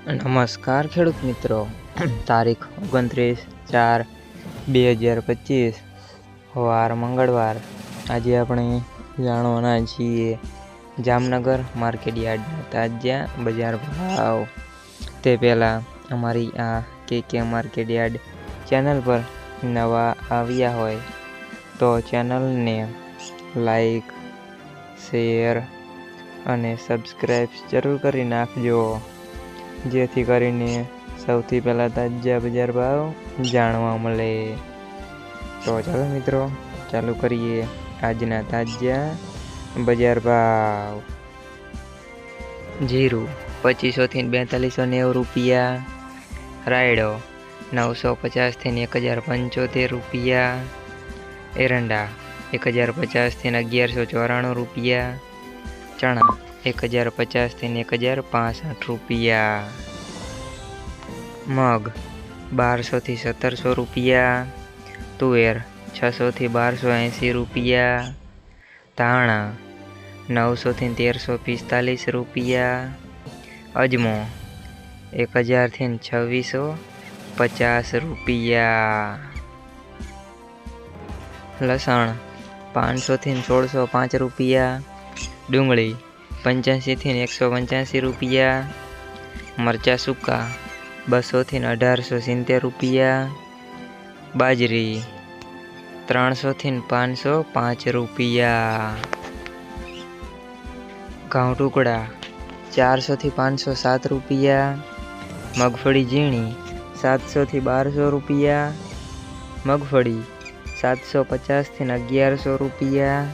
નમસ્કાર ખેડૂત મિત્રો. તારીખ ઓગણત્રીસ ચાર બે હજાર પચીસ. વાર મંગળવાર. આજે આપણે જાણવાના છીએ જામનગર માર્કેટ યાર્ડના તાજા બજાર ભાવ. તે પહેલાં અમારી આ કે કે માર્કેટ યાર્ડ ચેનલ પર નવા આવ્યા હોય તો ચેનલને લાઈક, શેર અને સબસ્ક્રાઈબ જરૂર કરી નાખજો. જેથી કરીને સૌથી પહેલાં તાજા બજાર ભાવ જાણવા મળે. તો ચાલો મિત્રો, ચાલુ કરીએ આજના તાજા બજાર ભાવ. જીરું પચીસોથી બેતાલીસો નેવું રૂપિયા. રાયડો નવસો પચાસથી એક હજાર પંચોતેર રૂપિયા. એરંડા એક હજાર પચાસથી અગિયારસો ચોરાણું રૂપિયા. ચણા એક હજાર પચાસથી એક હજાર પાસઠ રૂપિયા. મગ બારસોથી સત્તરસો રૂપિયા. તુવેર છસોથી બારસો એંસી રૂપિયા. ધાણા નવસોથી તેરસો પિસ્તાલીસ રૂપિયા. અજમો એક હજારથી છવ્વીસો પચાસ રૂપિયા. લસણ પાંચસોથી સોળસો પાંચ રૂપિયા. ડુંગળી પંચ્યાસીથી એકસો પંચ્યાસી રૂપિયા, મરચાં સૂકા બસોથી અઢારસો સિત્તેર રૂપિયા, બાજરી ત્રણસોથી પાંચસો પાંચ રૂપિયા. ઘઉં ટુકડા ચારસોથી પાંચસો સાત રૂપિયા, મગફળી ઝીણી સાતસોથી બારસો રૂપિયા, મગફળી સાતસો પચાસથી અગિયારસો રૂપિયા,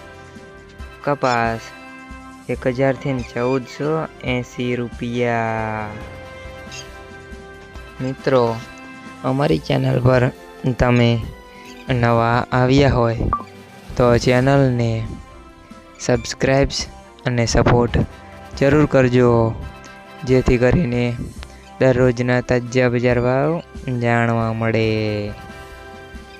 કપાસ એક હજારથી ચૌદસો એંસી રૂપિયા. મિત્રો, અમારી ચેનલ પર તમે નવા આવ્યા હોય તો ચેનલને સબસ્ક્રાઈબ્સ અને સપોર્ટ જરૂર કરજો, જેથી કરીને દરરોજના તાજા બજાર ભાવ જાણવા મળે.